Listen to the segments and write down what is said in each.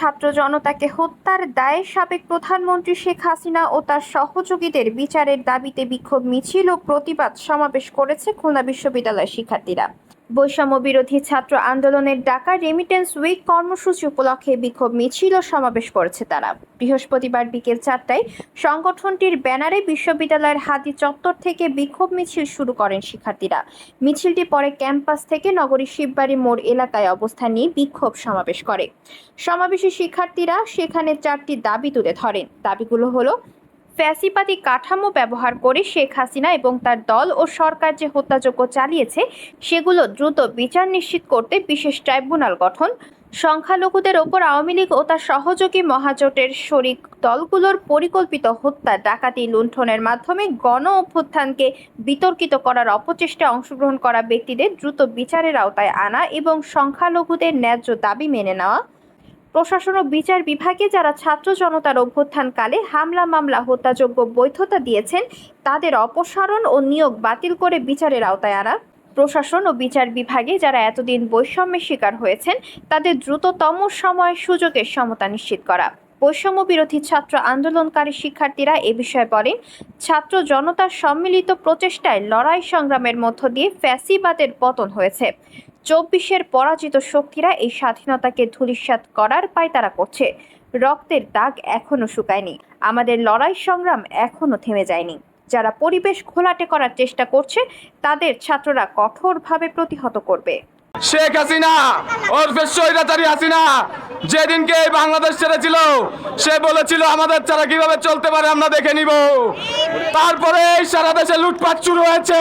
ছাত্র জনতাকে হত্যার দায়ে সাবেক প্রধানমন্ত্রী শেখ হাসিনা ও তার সহযোগীদের বিচারের দাবিতে বিক্ষোভ মিছিল ও প্রতিবাদ সমাবেশ করেছে খুলনা বিশ্ববিদ্যালয়ের শিক্ষার্থীরা। বৈষম্য বিরোধী ছাত্র আন্দোলনের ডাকা রেমিটেন্স উইক কর্মসূচি উপলক্ষে বিক্ষোভ মিছিল ও সমাবেশ করেছে তারা। বৃহস্পতিবার বিকেল চারটায় সংগঠনটির ব্যানারে বিশ্ববিদ্যালয়ের হাতি চত্বর থেকে বিক্ষোভ মিছিল শুরু করেন শিক্ষার্থীরা। মিছিলটি পরে ক্যাম্পাস থেকে নগরীর শিববাড়ি মোড় এলাকায় অবস্থান নিয়ে বিক্ষোভ সমাবেশ করে। সমাবেশে শিক্ষার্থীরা সেখানে চারটি দাবি তুলে ধরেন। দাবিগুলো হলো ফ্যাসিপাতি কাঠামো ব্যবহার করে শেখ হাসিনা এবং তার দল ও সরকার যে হত্যাযজ্ঞ চালিয়েছে, সেগুলো দ্রুত বিচার নিশ্চিত করতে বিশেষ ট্রাইব্যুনাল গঠন। সংখ্যালঘুদের ওপর আওয়ামী লীগ ও তার সহযোগী মহাজোটের শরিক দলগুলোর পরিকল্পিত হত্যা, ডাকাতি, লুণ্ঠনের মাধ্যমে গণ অভ্যুত্থানকে বিতর্কিত করার অপচেষ্টায় অংশগ্রহণ করা ব্যক্তিদের দ্রুত বিচারের আওতায় আনা এবং সংখ্যালঘুদের ন্যায্য দাবি মেনে নেওয়া। প্রশাসন ও বিচার বিভাগে যারা ছাত্র জনতার অভ্যুত্থানকালে হামলা, মামলা হত্যাযোগ্য বৈধতা দিয়েছেন, তাদের অপসারণ ও নিয়োগ বাতিল করে বিচারের আওতায় আনা। প্রশাসন ও বিচার বিভাগে যারা এতদিন বৈষম্যের শিকার হয়েছেন, তাদের দ্রুততম সময় সুযোগের সমতা নিশ্চিত করা। বৈষম্য বিরোধী ছাত্র আন্দোলনকারী শিক্ষার্থীরা এ বিষয়ে বলেন, ছাত্র জনতার সম্মিলিত প্রচেষ্টায় লড়াই সংগ্রামের মধ্য দিয়ে ফ্যাসিবাদের পতন হয়েছে। চব্বিশের পরাজিত শক্তিরা এই স্বাধীনতাকে ধূলিসাৎ করার পায়তারা করছে। রক্তের দাগ এখনও শুকায়নি। আমাদের লড়াই সংগ্রাম এখনও থেমে যায়নি। যারা পরিবেশ ঘোলাটে করার চেষ্টা করছে, তাদের ছাত্ররা কঠোরভাবে প্রতিহত করবে। শেখ হাসিনা, ওরফে স্বৈরাচারী হাসিনা, যেদিনকে এই বাংলাদেশ ছেড়েছিল, সে বলেছিল, আমাদের ছাড়া কীভাবে চলতে পারে আমরা দেখে নিব। তারপরে সারা দেশে লুটপাট শুরু হয়েছে।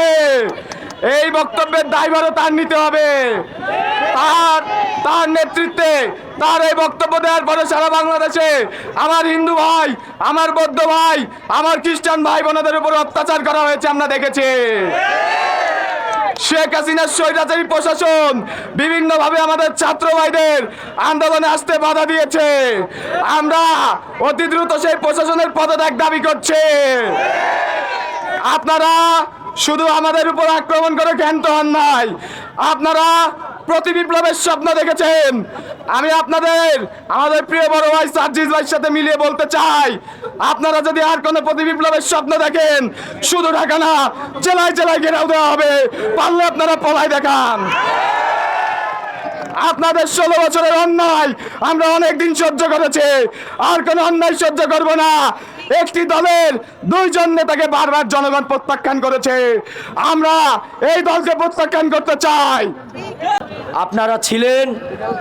এই বক্তব্যের দায়ভারও তার নিতে হবে। তার তার নেতৃত্বে, তার এই বক্তব্য দেওয়ার পরে সারা বাংলাদেশে আমার হিন্দু ভাই, আমার বৌদ্ধ ভাই, আমার খ্রিস্টান ভাই বোনদের উপর অত্যাচার করা হয়েছে আমরা দেখেছি। শেখ হাসিনার স্বৈরাচারী প্রশাসন বিভিন্নভাবে আমাদের ছাত্র ভাইদের আন্দোলনে আসতে বাধা দিয়েছে। আমরা অতি দ্রুত সেই প্রশাসনের পদত্যাগ দাবি করছে। আপনারা শুধু আমাদের উপর আক্রমণ করে ক্ষান্ত হন নাই। আপনারা প্রতি বিপ্লবের স্বপ্ন দেখেছেন। আমি আপনাদের, আমাদের প্রিয় বড় ভাই সার্জিস ভাইয়ের সাথে মিলিয়ে বলতে চাই, আপনারা যদি আর কোনো প্রতি বিপ্লবের স্বপ্ন দেখেন, শুধু ঢাকা না, জেলায় জেলায় ঘেরাও দেওয়া হবে। পারলে আপনারা পলাই দেখান। আপনাদের ষোলো বছরের অন্যায় আমরা অনেক দিন সহ্য করেছি, আর কোনো অন্যায় সহ্য করব না। একটি দলের দুইজন নেতাকে বারবার জনগণ প্রত্যাখ্যান করেছে। আমরা এই দলকে প্রত্যাখ্যান করতে চাই। আপনারা ছিলেন,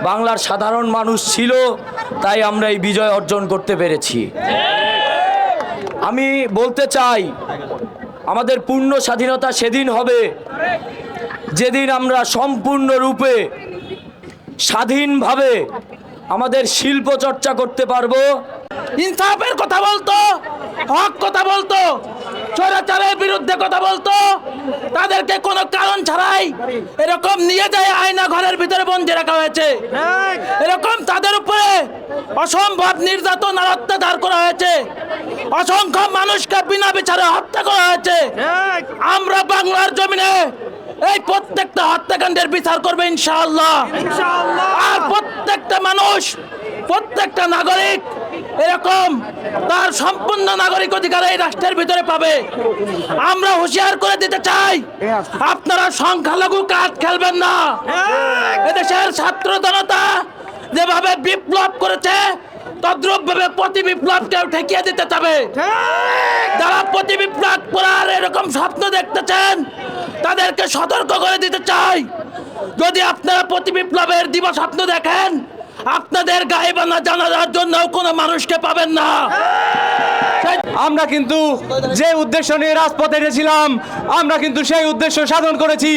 বাংলার সাধারণ মানুষ ছিল, তাই আমরা এই বিজয় অর্জন করতে পেরেছি। আমি বলতে চাই, আমাদের পূর্ণ স্বাধীনতা সেদিন হবে, যেদিন আমরা সম্পূর্ণরূপে স্বাধীনভাবে আমাদের শিল্প চর্চা করতে পারব। ইনসাফের কথা বলতো হক কথা বলতো চোরাচারের বিরুদ্ধে কথা বলতো তাদেরকে কোনো কারণ ছাড়াই এরকম নিয়ে যায় আয়না ঘরের ভিতরে বন্দি রাখা হয়েছে। এরকম তাদের উপরে অসম্ভব নির্যাতন আর অত্যাচার করা হয়েছে। অসংখ্য মানুষকে বিনা বিচারে হত্যা করা হয়েছে। আমরা বাংলার জমিনে এই প্রত্যেকটা হত্যাকাণ্ডের বিচার করবে ইনশাআল্লাহ। আর প্রত্যেকটা মানুষ প্রত্যেকটা নাগরিক এরকম তার সম্পূর্ণ নাগরিক অধিকার এই রাষ্ট্রের ভিতরে পাবে। আমরা হুঁশিয়ার করে দিতে চাই, আপনারা সংখ্যালঘু কাজ খেলবেন না। এদেশের ছাত্র জনতা যেভাবে বিপ্লব করেছে তদ্রুপ ভাবে প্রতি বিপ্লবকেও ঠেকিয়ে দিতে হবে যারা প্রতি বিপ্লব করার এরকম স্বপ্ন দেখতেছেন, তাদেরকে সতর্ক করে দিতে চাই। যদি আপনারা প্রতি বিপ্লবের দিবস স্বপ্ন দেখেন আপনাদের গায়ে গায়েবানা জানার জন্য কোনো মানুষকে পাবেন না। আমরা কিন্তু যে উদ্দেশ্য নিয়ে রাজপথে এসেছিলাম আমরা কিন্তু সেই উদ্দেশ্য সাধন করেছি।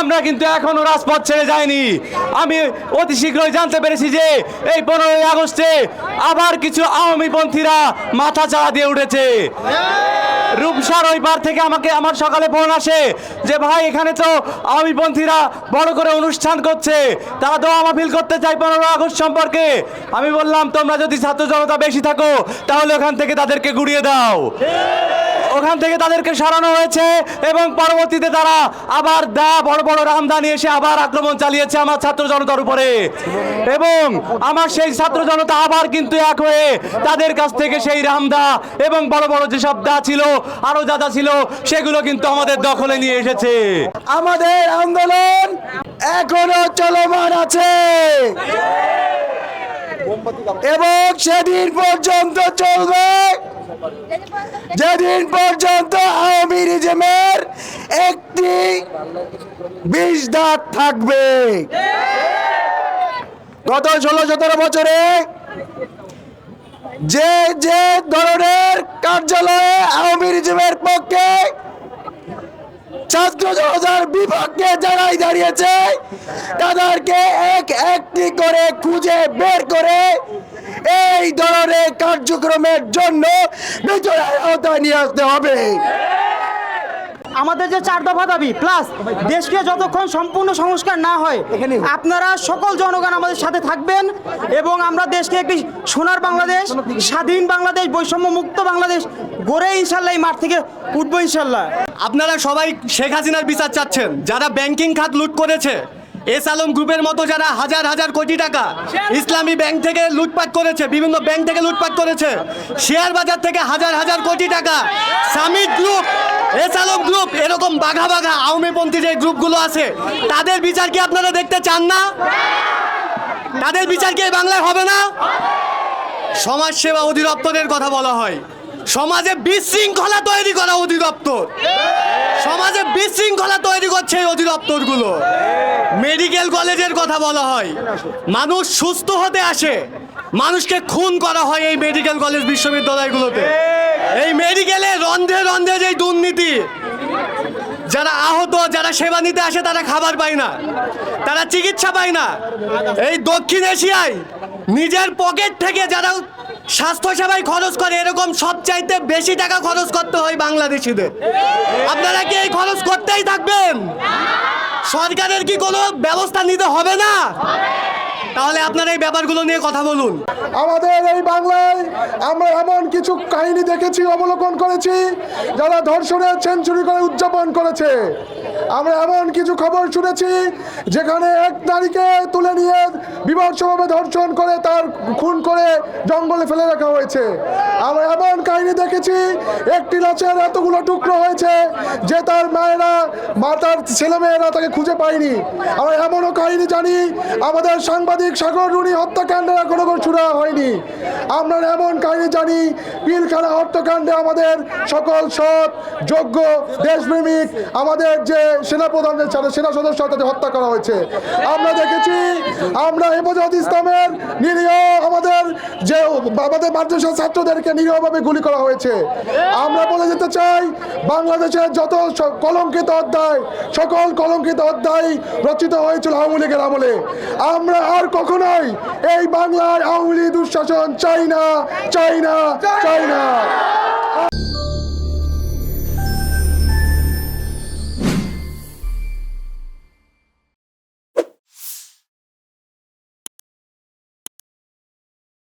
আমরা কিন্তু এখনও রাজপথ ছেড়ে যাইনি। আমি অতি শীঘ্রই জানতে পেরেছি যে এই পনেরোই আগস্টে আবার কিছু আওয়ামী পন্থীরা মাথা চাড়া দিয়ে উঠেছে। রূপসার ওই পার থেকে আমাকে, আমার সকালে ফোন আসে যে, ভাই, এখানে তো আওয়ামী পন্থীরা বড় করে অনুষ্ঠান করছে। তারা দোয়া মাহফিল করতে চাই পনেরো আগস্ট সম্পর্কে। আমি বললাম, তোমরা যদি ছাত্র জনতা বেশি থাকো, তাহলে ওখান থেকে তাদেরকে গুড়িয়ে দাও। ওখান থেকে তাদেরকে সরানো হয়েছে এবং পরবর্তীতে তারা আবার দা, বড় বড় রামদা নিয়ে এসে আবার আক্রমণ চালিয়েছে আমার ছাত্র জনতার উপরে। এবং আমার সেই ছাত্র জনতা আবার কিন্তু এক হয়ে তাদের কাছ থেকে সেই রামদা এবং বড় বড় যেসব দা ছিল, আরও যা ছিল, সেগুলো কিন্তু আমাদের দখলে নিয়ে এসেছে। আমাদের আন্দোলন এখনও চলমান আছে। এবং সেদিন পর্যন্ত চলবে। যেদিন পর্যন্ত আওয়ামী রিজমের একটি বিষ দাঁত থাকবে। গত ষোলো, সতেরো বছরে যে যে ধরনের কার্যালয়ে আওয়ামী রিজমের পক্ষে ছাত্র জনতার বিপক্ষে যারাই দাঁড়িয়েছে, তাদেরকে এক একটি করে খুঁজে বের করে এই ধরনের কার্যক্রমের জন্য বিচারের আওতায় নিয়ে আসতে হবে। আমাদের যে চার দফা দাবি প্লাস দেশকে যতক্ষণ সম্পূর্ণ সংস্কার না হয় আপনারা সকল জনগণ আমাদের সাথে থাকবেন এবং আমরা দেশকে একটি সোনার বাংলাদেশ স্বাধীন বাংলাদেশ বৈষম্য মুক্ত বাংলাদেশ গড়ে ইনশাল্লাহ এই মাঠ থেকে উঠবো ইনশাল্লাহ। আপনারা সবাই শেখ হাসিনার বিচার চাচ্ছেন। যারা ব্যাংকিং খাত লুট করেছে এস আলম গ্রুপের মতো যারা হাজার হাজার কোটি টাকা ইসলামী ব্যাংক থেকে লুটপাট করেছে, বিভিন্ন ব্যাংক থেকে লুটপাট করেছে, শেয়ার বাজার থেকে হাজার হাজার কোটি টাকা। Summit group, S Alam group, এরকম বাঘা বাঘা আওয়ামীপন্থী যে গ্রুপগুলো আছে, তাদের বিচার কি আপনারা দেখতে চান না? তাদের বিচার কি বাংলায় হবে না? সমাজ সেবা অধিদপ্তরের কথা বলা হয়। সমাজে বিশৃঙ্খলা তৈরি করা অধিদপ্তর। সমাজে বিশৃঙ্খলা তৈরি করছে এই অধিদপ্তরগুলো। মেডিকেল কলেজের কথা বলা হয়। মানুষ সুস্থ হতে আসে। মানুষকে খুন করা হয় এই মেডিকেল কলেজ বিশ্ববিদ্যালয়গুলোতে। এই মেডিকেলে রন্ধে রন্ধে যে দুর্নীতি, যারা আহত, যারা সেবা নিতে আসে, তারা খাবার পায় না। তারা চিকিৎসা পায় না। এই দক্ষিণ এশিয়ায় নিজের পকেট থেকে যারা স্বাস্থ্য সেবায় খরচ করে এরকম সবচাইতে বেশি টাকা খরচ করতে হয় বাংলাদেশিদের। আপনারা কি এই খরচ করতেই থাকবেন? সরকারের কি কোনো ব্যবস্থা নিতে হবে না? তাহলে আপনারা এই ব্যাপারগুলো নিয়ে কথা বলুন। আমাদের এই বাংলায় আমরা এমন কিছু কাহিনী দেখেছি, অবলোকন করেছি, যারা ধর্ষণের সেঞ্চুরি করে উদযাপন করেছে। আমরা এমন কিছু খবর শুনেছি যেখানে এক নারীকে তুলে নিয়ে বিভৎসভাবে ধর্ষণ করে তার খুন করে জঙ্গলে ফেলে রাখা হয়েছে। আমরা এমন কাহিনী দেখেছি, একটি লাশের এতগুলো টুকরো হয়েছে যে তার মায়েরা মা তার ছেলেমেয়েরা তাকে খুঁজে পায়নি। আমরা এমনও কাহিনী জানি, আমাদের সাংবাদিক সাগর রুনি হত্যাকাণ্ডের এখনও ছুড়া হয়নি। আমরা এমন কাহিনী জানি, পিলখানা হত্যাকাণ্ডে আমাদের সকল সৎ, যোগ্য, দেশপ্রেমিক, আমাদের যে সেনাপ্রধানদের সাথে সেনা সদস্য তাদের হত্যা করা হয়েছে। আমরা দেখেছি, আমরা হেফাজত ইসলামের নিরীহ আমাদের যে আমাদের মাদ্রাসা ছাত্রদেরকে নিরীহভাবে গুলি করা হয়েছে। আমরা বলে যেতে চাই, বাংলাদেশের যত কলঙ্কিত অধ্যায়, সকল কলঙ্কিত অধ্যায় রচিত হয়েছিল আওয়ামী লীগের আমলে। আমরা আর কখনোই এই বাংলার আওয়ামী লীগ দুঃশাসন চাই না চাই না চাই না।